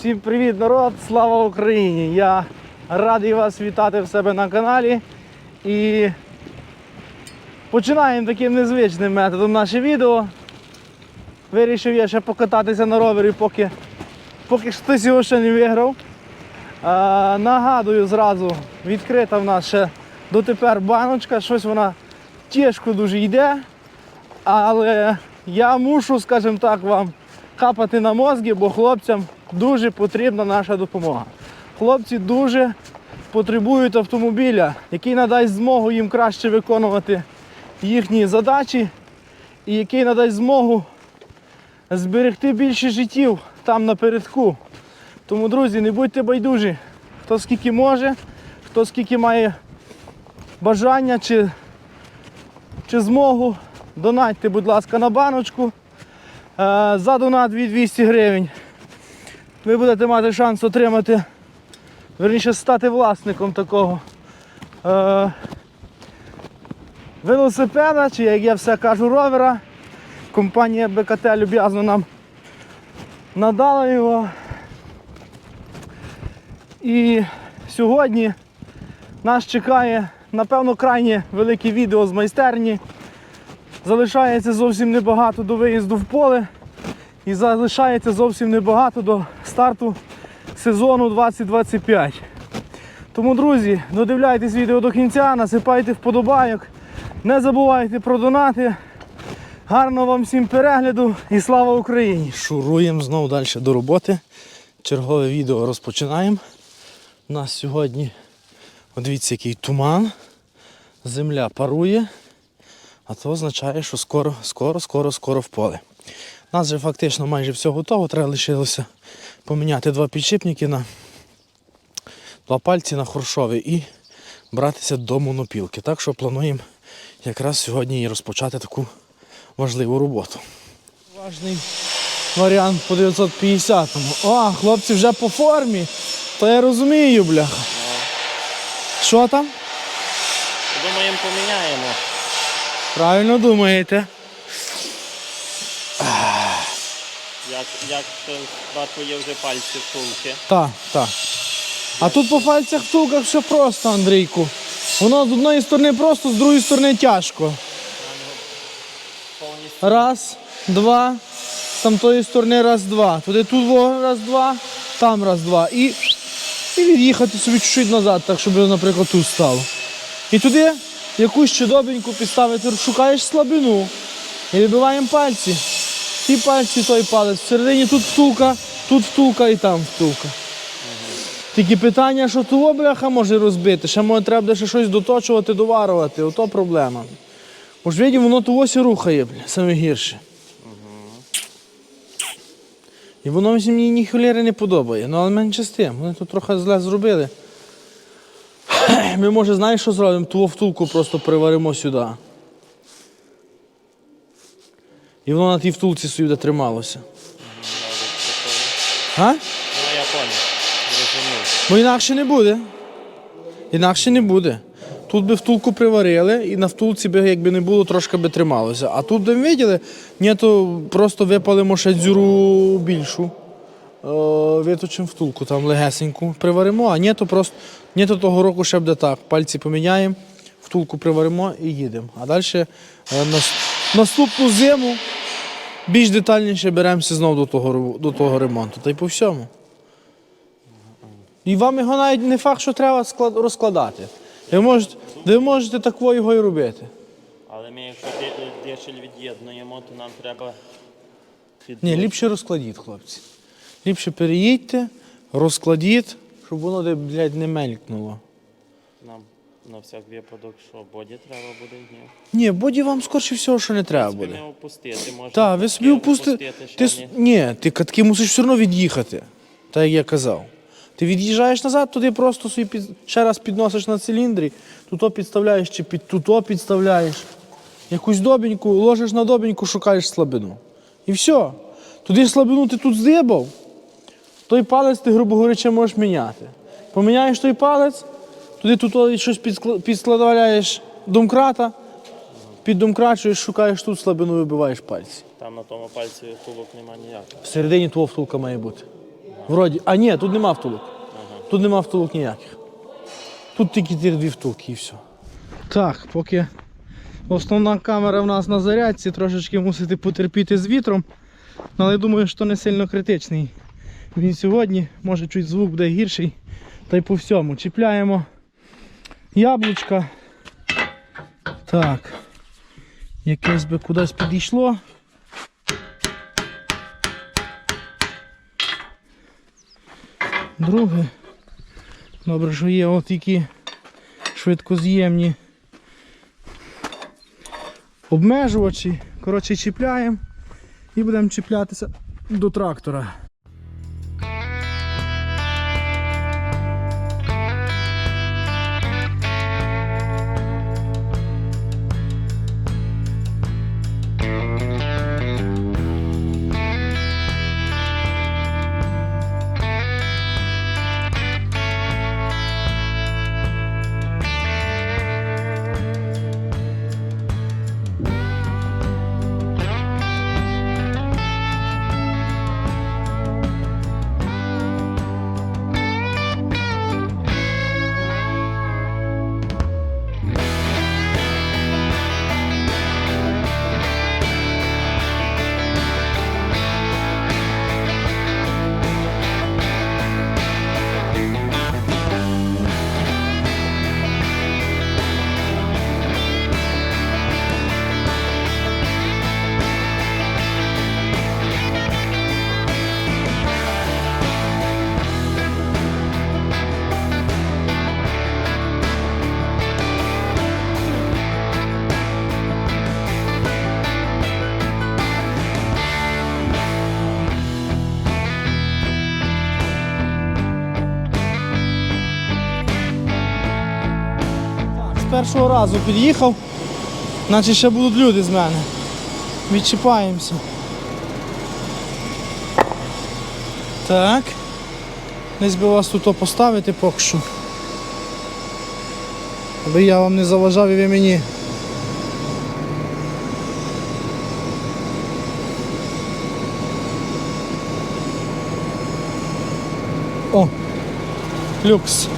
Всім привіт, народ! Слава Україні! Я радий вас вітати в себе на каналі. І починаємо таким незвичним методом наше відео. Вирішив я ще покататися на ровері, поки, поки хтось його ще не виграв. А, нагадую зразу, відкрита в нас ще дотепер баночка, щось вона тяжко дуже йде. Але я мушу, скажімо так, вам капати на мозги, бо хлопцям дуже потрібна наша допомога. Хлопці дуже потребують автомобіля, який надасть змогу їм краще виконувати їхні задачі і який надасть змогу зберегти більше життів там напередку. Тому, друзі, не будьте байдужі, хто скільки може, хто скільки має бажання чи, чи змогу, донатьте, будь ласка, на баночку. Е, За донат від 200 гривень. Ви будете мати шанс отримати, верніше стати власником такого е, велосипеда, чи як я все кажу, ровера. Компанія БКТ люб'язно нам надала його. І сьогодні нас чекає, напевно, крайнє велике відео з майстерні. Залишається зовсім небагато до виїзду в поле і залишається зовсім небагато до старту сезону 2025. Тому, друзі, додивляйтесь відео до кінця, насипайте вподобайок, не забувайте про донати. Гарного вам всім перегляду і слава Україні! Шуруємо знову далі до роботи. Чергове відео розпочинаємо. У нас сьогодні, дивіться, який туман. Земля парує, а це означає, що скоро, скоро, скоро, скоро в поле. У нас вже фактично майже все готово. Треба лишилося поміняти два підшипники на два пальці на хоршові і братися до монопілки. Так що плануємо якраз сьогодні і розпочати таку важливу роботу. Важний варіант по 950-му. О, хлопці вже по формі. То я розумію, бляха. Що там? Думаємо, поміняємо. Правильно думаєте. Як, як е, бачу, є вже пальці втулки. Так, так. А тут по пальцях втулках все просто, Андрійку. Воно з одної сторони просто, з другої сторони тяжко. Повністю Раз, два, з тамтої сторони раз, два. Туди тут во, раз, два, там раз, два. І, і від'їхати собі чуть-чуть назад, так, щоб, наприклад, тут стало. І туди якусь чудовеньку підставити, шукаєш слабину. І вибиваємо пальці. Ті пальці, той палець. Всередині тут втулка, тут втулка і там втулка. Тільки питання, що того бляха може розбити, ще може треба буде ще щось доточувати, доварувати. Ото проблема. Бо ж видимо, воно того сі рухає, бля, саме гірше. І воно мені ні холєри не подобає. Ну але менше з тим. Вони тут трохи зле зробили. Ми, може, знаєш, що зробимо? Ту втулку просто приваримо сюди. І воно на тій втулці собі трималося. А? Ну, я. Бо інакше не буде. Інакше не буде. Тут би втулку приварили, і на втулці би, якби не було, трошки би трималося. А тут ми виділи, ні, то просто випалимо ще дзюру більшу. Е, виточимо втулку там легесеньку, приваримо, а ні, то просто ні, то того року ще буде так. Пальці поміняємо, втулку приваримо і їдемо. А далі е, наступну зиму більш детальніше беремося знову до того, до того ремонту. Та й по всьому. І вам його навіть не факт, що треба склад- розкладати. Ви можете, ви можете такого його і робити. Але ми, якщо дешель від'єднуємо, то нам треба. Ні, ліпше розкладіть, хлопці. Ліпше переїдьте, розкладіть, щоб воно де, блядь, не мелькнуло. Нам на всяк випадок, що боді треба буде, ні. Ні, боді вам скорше всього, що не треба Собі буде. не опустити, можна. Так, ви собі опусти. опустити, ще Ти, с- ні. ти катки мусиш все одно від'їхати, так як я казав. Ти від'їжджаєш назад, туди просто собі під, ще раз підносиш на циліндрі, тут підставляєш чи під тут підставляєш. Якусь добіньку, ложиш на добіньку, шукаєш слабину. І все. Туди слабину ти тут здибав, той палець ти, грубо говорячи, можеш міняти. Поміняєш той палець, туди тут щось підскла- підскладаєш домкрата, піддомкрачуєш, шукаєш тут слабину, вибиваєш пальці. Там на тому пальці втулок нема ніякого. Всередині твого втулка має бути. Вроді. А ні, тут нема втулок. Тут нема втулок ніяких. Тут тільки ті дві втулки і все. Так, поки основна камера в нас на зарядці, трошечки мусите потерпіти з вітром. Але я думаю, що не сильно критичний. Він сьогодні, може чуть звук буде гірший. Та й по всьому. Чіпляємо яблучка. Так. Якесь би кудись підійшло. Друге. Добре, що є от які швидкоз'ємні обмежувачі. Коротше, чіпляємо і будемо чіплятися до трактора. Першого разу під'їхав, наче ще будуть люди з мене. Відчіпаємося. Так. Десь би вас тут поставити поки що. Аби я вам не заважав і ви мені. О! Люкс.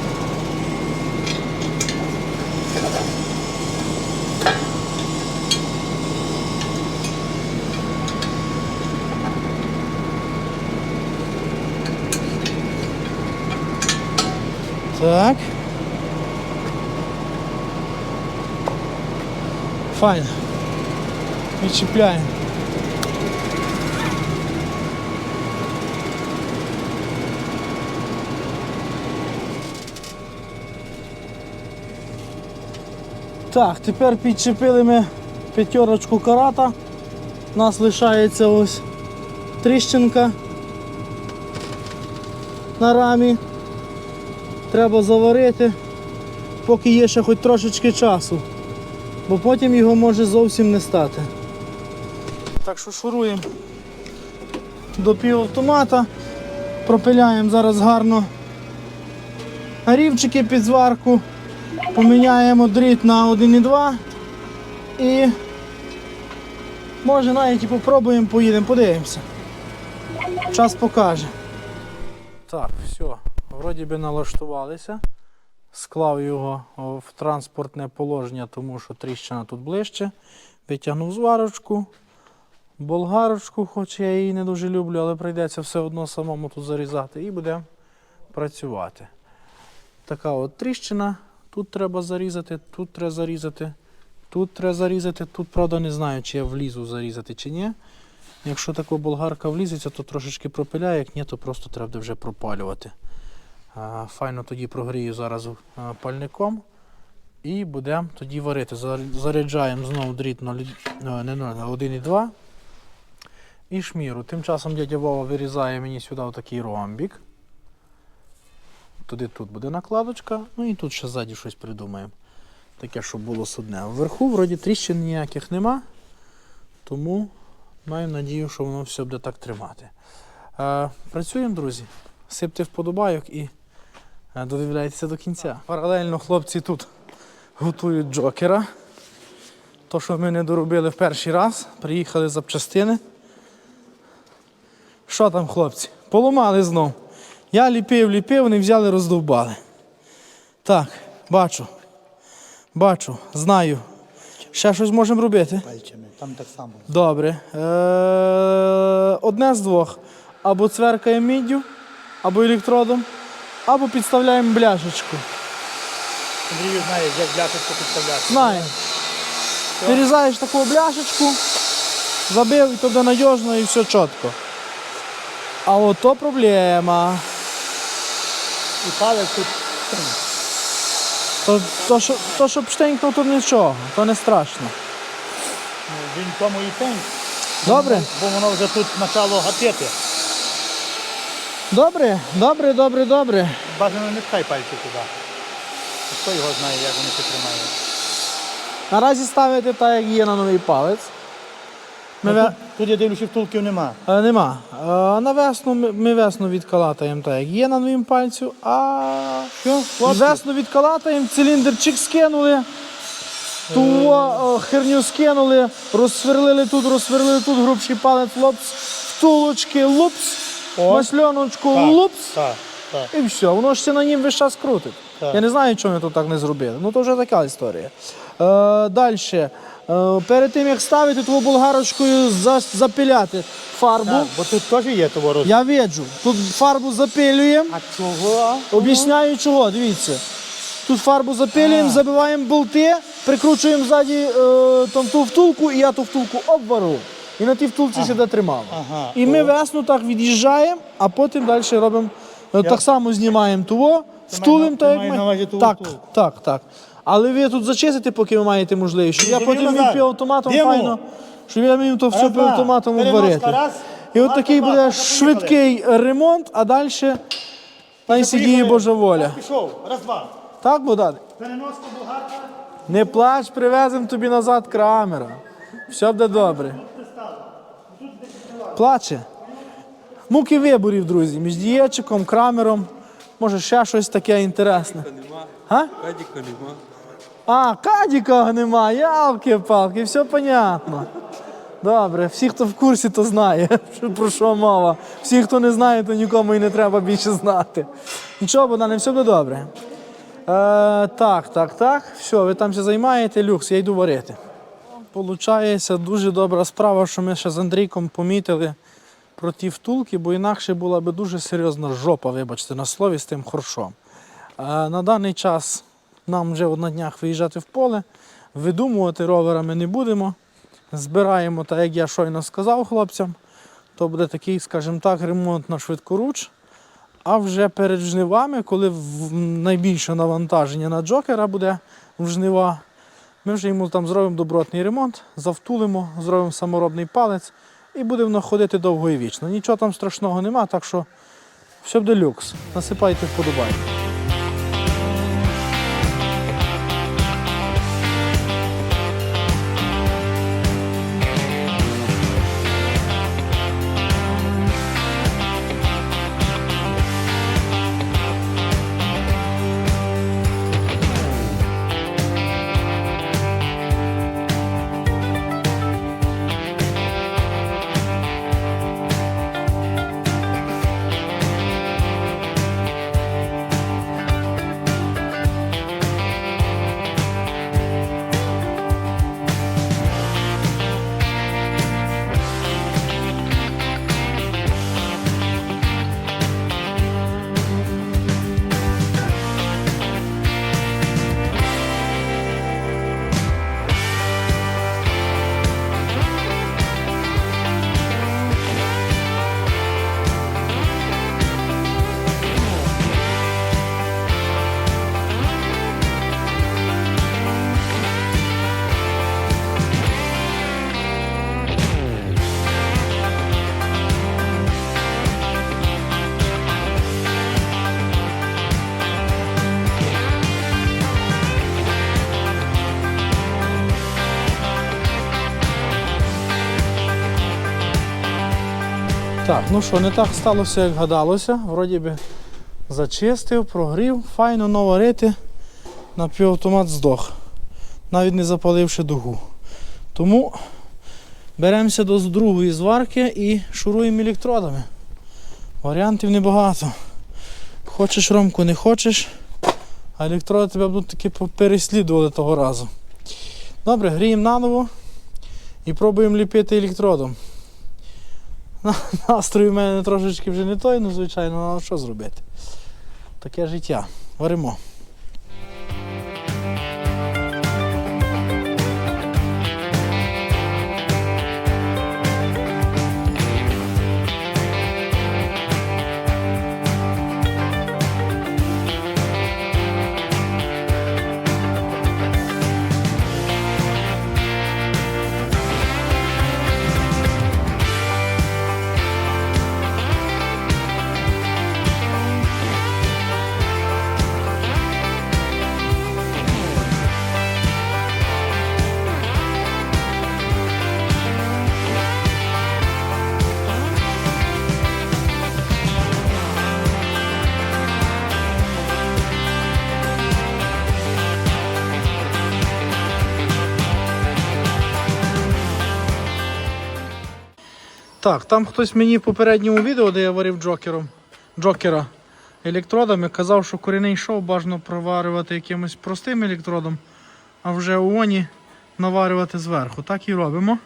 Так. Файно. Відчіпляємо. Так, тепер підчепили ми п'ятерочку карата. У нас лишається ось тріщинка на рамі треба заварити, поки є ще хоч трошечки часу, бо потім його може зовсім не стати. Так що шуруємо до півавтомата, пропиляємо зараз гарно рівчики під зварку, поміняємо дріт на 1,2 і може навіть і попробуємо, поїдемо, подивимося. Час покаже. Так, все, вроді би налаштувалися. Склав його в транспортне положення, тому що тріщина тут ближче. Витягнув зварочку, болгарочку, хоч я її не дуже люблю, але прийдеться все одно самому тут зарізати і будемо працювати. Така от тріщина. Тут треба зарізати, тут треба зарізати, тут треба зарізати. Тут, правда, не знаю, чи я влізу зарізати чи ні. Якщо така болгарка влізеться, то трошечки пропиляє, як ні, то просто треба вже пропалювати. Файно тоді прогрію зараз пальником і будемо тоді варити. Заряджаємо знову дріт 0, не 0, а 1,2 і шміру. Тим часом дядя Вова вирізає мені сюди отакий ромбік. Туди тут буде накладочка, ну і тут ще ззаді щось придумаємо. Таке, щоб було судне. Вверху вроді тріщин ніяких нема, тому маю надію, що воно все буде так тримати. Е, працюємо, друзі. Сипте вподобайок і е, додивляйтеся до кінця. Паралельно хлопці тут готують джокера. То, що ми не доробили в перший раз, приїхали запчастини. Що там, хлопці? Поламали знов. Я ліпив, ліпив, вони взяли, роздовбали. Так, бачу. Бачу, знаю. Ще щось можемо робити. Пальцями, там так само. Добре. Е- одне з двох. Або цверкаємо міддю, або електродом, або підставляємо бляшечку. Андрію знає, як бляшечку підставляти. Знаємо. Вирізаєш таку бляшечку, забив, і то надіжно і все чітко. А ото проблема. І палець тут. То, то, що, то щоб штенькнув, то нічого, то не страшно. ну, Він тому і пень. Добре? Бо воно вже тут почало гатити. Добре, добре, добре, добре. Бажано не пхай пальці туди. Хто його знає, як вони це тримають. Наразі ставити так, як є на новий палець. Ми Ну, тут, тут я дивлюся, втулків нема. Е, Нема. Е, На весну ми, ми весну відкалатаємо так, як є на новім пальцю, а Що? весну відкалатаємо, циліндрчик скинули, ту о, херню скинули, розсверлили тут, розсверлили тут, грубший палець, лопс, втулочки, лупс, О. масльоночку, Так, лупс. Так, так. І все, воно ж все на нім весь час крутить. Так. Я не знаю, чому тут так не зробили. Ну то вже така історія. Е, Далі. Е, перед тим як ставити твою болгарочкою за, запиляти фарбу, Так, бо тут теж є товаро. я виджу. Тут фарбу запилюємо. А чого? Об'ясняю чого, дивіться. Тут фарбу запилюємо, забиваємо болти, прикручуємо ззаді е, там ту втулку, і я ту втулку обвару. І на тій втулці сюди тримав. Ага. І ми весну так від'їжджаємо, а потім далі робимо. е, Так само знімаємо того, втулимо так, як ми. так, так, так. Але ви тут зачистите, поки ви маєте можливість, щоб я потім міг Назар, півавтоматом файно, щоб я міг то все півавтоматом обварити. І от такий буде швидкий ремонт, а далі най сидіє Божа воля. Пішов. Раз, два. Так, Богдан? Переноска болгарка. Не плач, привеземо тобі назад камера. Все буде добре. Плаче. Муки виборів, друзі, між дієчиком, крамером. Може ще щось таке інтересне. Нема, А? кадіка нема. А, кадіка нема, ялки-палки, все понятно. Добре, всі, хто в курсі, то знає, про що мова. Всі, хто не знає, то нікому і не треба більше знати. Нічого, Богдане, все буде добре. Е, так, так, так. Все, ви там все займаєте, люкс, я йду варити. Получається дуже добра справа, що ми ще з Андрійком помітили про ті втулки, бо інакше була би дуже серйозна жопа, вибачте, на слові з тим хоршом. На даний час нам вже на днях виїжджати в поле, видумувати ровера ми не будемо. Збираємо, так як я щойно сказав хлопцям, то буде такий, скажімо так, ремонт на швидкоруч. А вже перед жнивами, коли найбільше навантаження на джокера буде в жнива, ми вже йому там зробимо добротний ремонт, завтулимо, зробимо саморобний палець і будемо ходити довго і вічно. Нічого там страшного нема, так що все буде люкс. Насипайте вподобайки. Ну що, не так сталося, як гадалося. Вроді би зачистив, прогрів, файно наварити. Напівавтомат здох, навіть не запаливши дугу. Тому беремося до другої зварки і шуруємо електродами. Варіантів небагато. Хочеш ромку, не хочеш. А електроди тебе будуть таки переслідували того разу. Добре, гріємо наново і пробуємо ліпити електродом. На- Настрій у мене трошечки вже не той, ну звичайно, але що зробити? Таке життя. Варимо. Так, там хтось мені в попередньому відео, де я варив джокером, джокера електродами, казав, що корінний шов бажано проварювати якимось простим електродом, а вже у оні наварювати зверху. Так і робимо.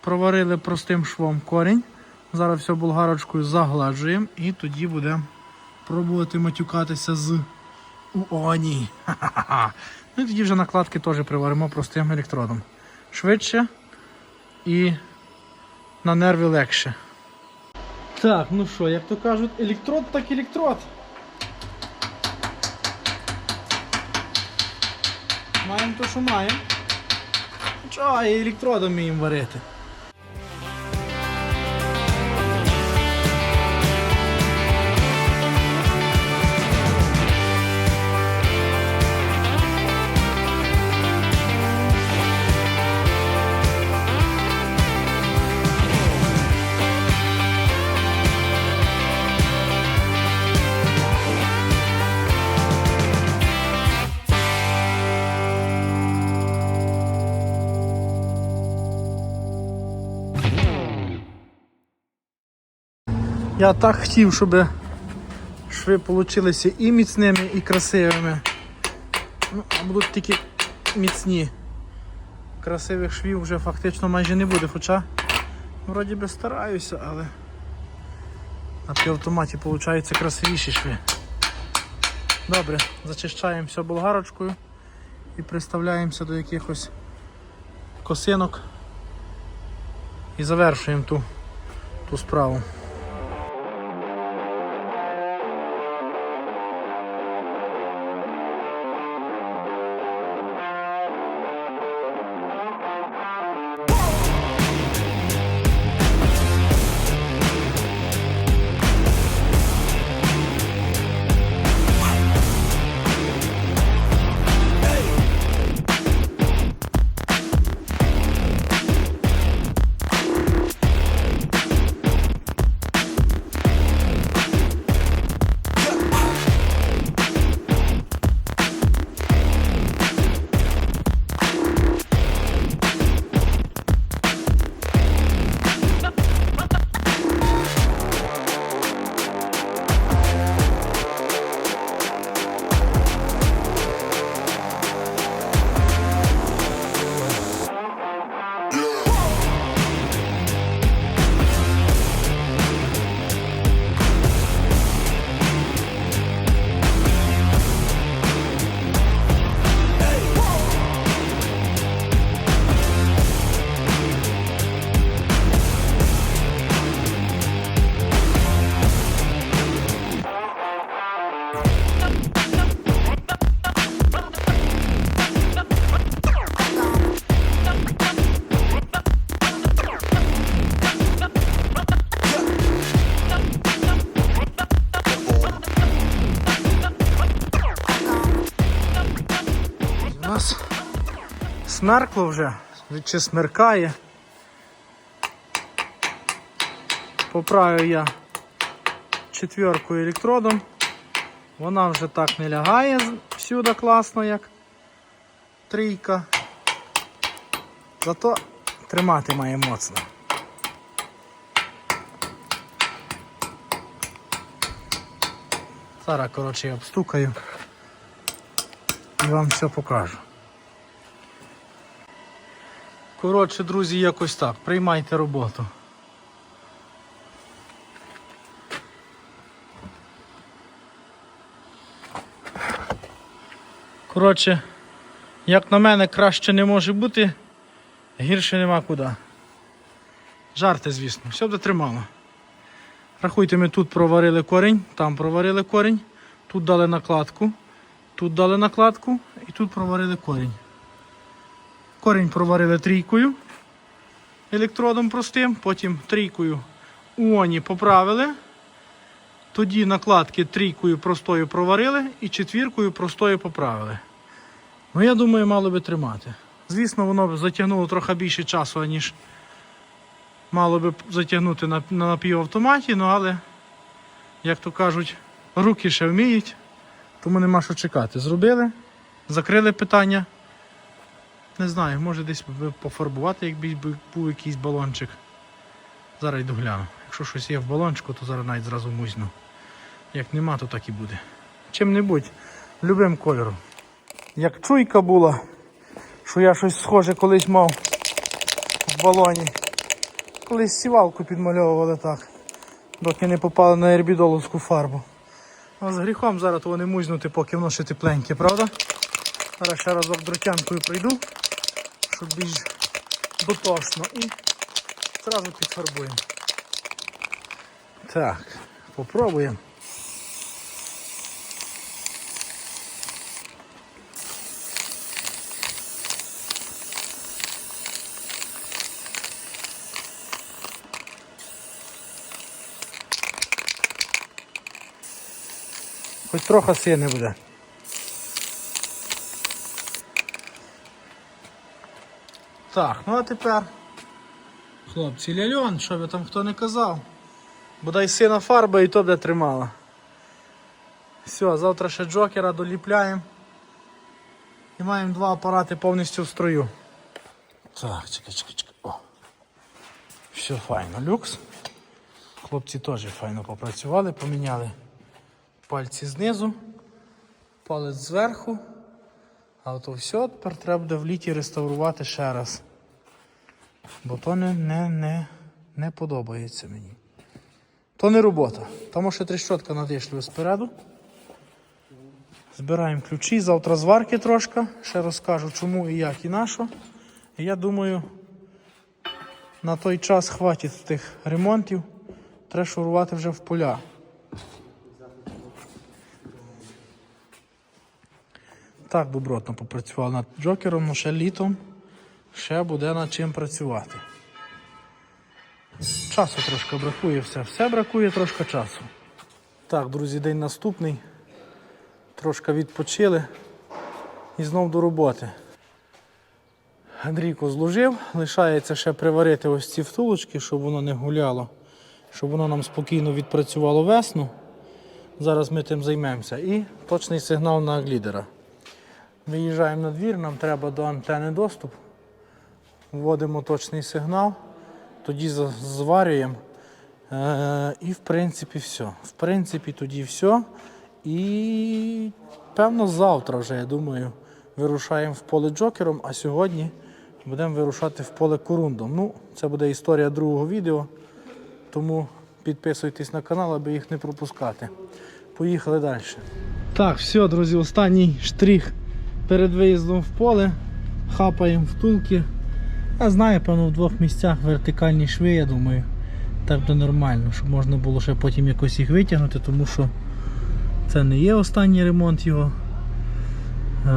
Проварили простим швом корінь. Зараз все болгарочкою загладжуємо і тоді будемо пробувати матюкатися з уоні. Ну і тоді вже накладки теж приваримо простим електродом. Швидше і на нерви легше. Так, ну що, як то кажуть, електрод так електрод. Маємо то, що маємо. Чого, і електродом вміємо варити. Я так хотів, щоб шви получилися і міцними, і красивими. Ну, а будуть тільки міцні. Красивих швів вже фактично майже не буде, хоча вроді би стараюся, але на півавтоматі виходить красивіші шви. Добре, зачищаємо все болгарочкою і приставляємося до якихось косинок і завершуємо ту, ту справу. Нас смеркло вже, чи смеркає. Поправив я четверкою електродом. Вона вже так не лягає всюди класно, як трійка. Зато тримати має моцно. Зараз, коротше, я обстукаю і вам все покажу. Коротше, друзі, якось так. Приймайте роботу. Коротше, як на мене, краще не може бути, гірше нема куди. Жарти, звісно, все буде тримало. Рахуйте, ми тут проварили корінь, там проварили корінь, тут дали накладку, тут дали накладку і тут проварили корінь. Корінь проварили трійкою, електродом простим, потім трійкою уоні поправили. Тоді накладки трійкою простою проварили і четвіркою простою поправили. Ну, я думаю, мало би тримати. Звісно, воно б затягнуло трохи більше часу, ніж мало би затягнути на, на напівавтоматі, ну але, як то кажуть, руки ще вміють, тому нема що чекати. Зробили, закрили питання. Не знаю, може десь пофарбувати, якби був якийсь балончик. Зараз йду гляну. Якщо щось є в балончику, то зараз навіть зразу музну. Як нема, то так і буде. Чим-небудь, любим кольором. Як чуйка була, що я щось схоже колись мав в балоні. Колись сівалку підмальовували так, доки не попали на ербідоловську фарбу. А з гріхом зараз то не музнути, поки воно ще тепленьке, правда? Зараз ще разок дротянкою прийду, щоб більш дотошно і одразу підфарбуємо. Так, попробуємо. Хоч трохи сини буде. Так, ну а тепер, хлопці, ляльон, що би там хто не казав. Бодай сина фарба і то буде тримала. Все, завтра ще джокера доліпляємо. І маємо два апарати повністю в строю. Так, чекай, чекай, чекай. О. Все файно, люкс. Хлопці теж файно попрацювали, поміняли пальці знизу, палець зверху. А то все, тепер треба буде в літі реставрувати ще раз. Бо то не, не, не, не подобається мені. То не робота. Тому що тріщотка надишлює спереду. Збираємо ключі, завтра зварки трошки. Ще розкажу чому і як і на що. І я думаю, на той час хватить тих ремонтів. Треба шурувати вже в поля. Так добротно попрацював над джокером, але ще літом ще буде над чим працювати. Часу трошки бракує все. Все бракує трошки часу. Так, друзі, день наступний. Трошки відпочили і знов до роботи. Андрійко зложив, лишається ще приварити ось ці втулочки, щоб воно не гуляло, щоб воно нам спокійно відпрацювало весну. Зараз ми тим займемося. І точний сигнал на глідера. Виїжджаємо на двір, нам треба до антени доступ. Вводимо точний сигнал, тоді зварюємо. Е, і в принципі все. В принципі, тоді все. І певно завтра вже, я думаю, вирушаємо в поле джокером, а сьогодні будемо вирушати в поле корундом. Ну, це буде історія другого відео, тому підписуйтесь на канал, аби їх не пропускати. Поїхали далі. Так, все, друзі, останній штрих перед виїздом в поле. Хапаємо втулки. Я знаю, певно, в двох місцях вертикальні шви, я думаю. Так буде нормально, щоб можна було ще потім якось їх витягнути, тому що це не є останній ремонт його. Е,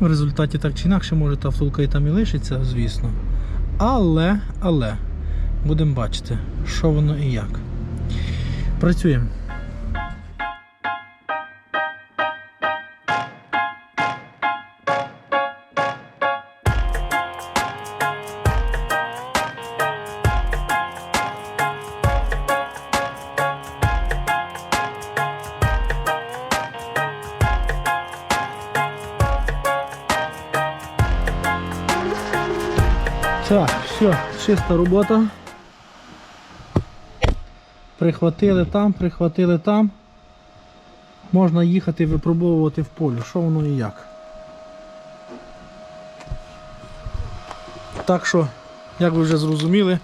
в результаті так чи інакше, може та втулка і там і лишиться, звісно. Але, але, будемо бачити, що воно і як. Працюємо. Чиста робота. Прихватили там, прихватили там. можна їхати випробовувати в полі, що воно і як. Так що, як ви вже зрозуміли,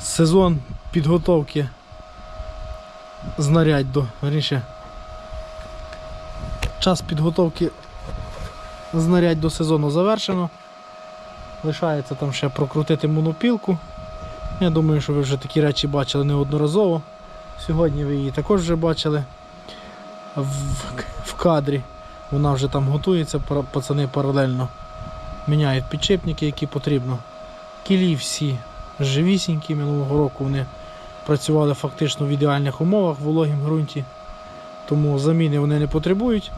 сезон підготовки знарядь до верніше, час підготовки знарядь до сезону завершено. Лишається там ще прокрутити монопілку. Я думаю, що ви вже такі речі бачили неодноразово. Сьогодні ви її також вже бачили в, в кадрі. Вона вже там готується, пацани паралельно міняють підшипники, які потрібно. Кілі всі живісінькі. Минулого року вони працювали фактично в ідеальних умовах в вологім ґрунті, тому заміни вони не потребують.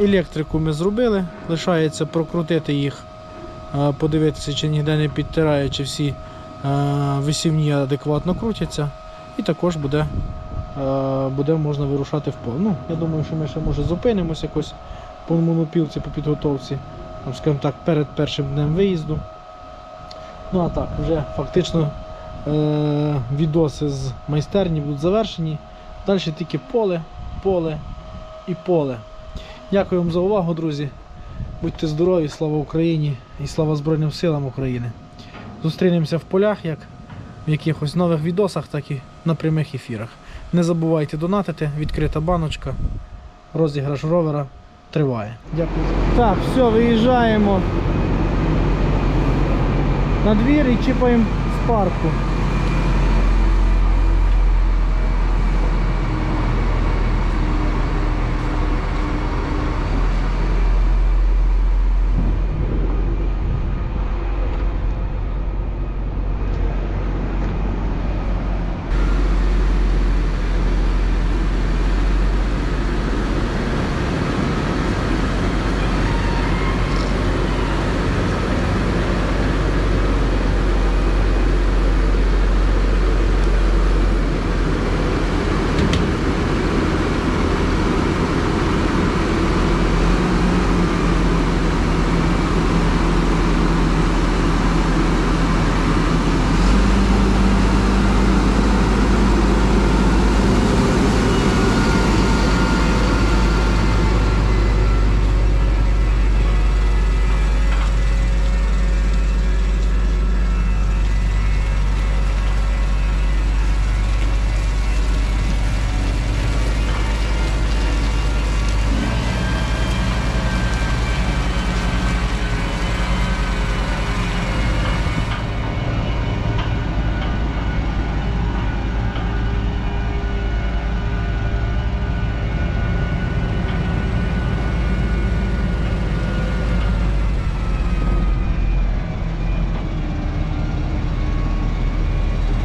Електрику ми зробили, лишається прокрутити їх, подивитися, чи ніде не підтирає, чи всі висівні адекватно крутяться. І також буде, буде можна вирушати в поле. Ну, я думаю, що ми ще може зупинимося якось по монопілці, по підготовці, там, скажімо так, перед першим днем виїзду. Ну а так, вже фактично е, відоси з майстерні будуть завершені. Далі тільки поле, поле і поле. Дякую вам за увагу, друзі. Будьте здорові, слава Україні і слава Збройним силам України. Зустрінемося в полях, як в якихось нових відосах, так і на прямих ефірах. Не забувайте донатити, відкрита баночка, розіграш ровера триває. Дякую. Так, все, виїжджаємо на двір і чіпаємо з парку.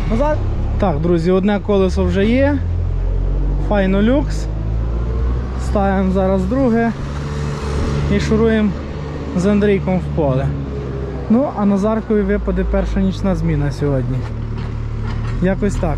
Назад. Так, друзі, одне колесо вже є. Файно люкс. Ставимо зараз друге і шуруємо з Андрійком в поле. Ну, а Назаркові випаде перша нічна зміна сьогодні. Якось так.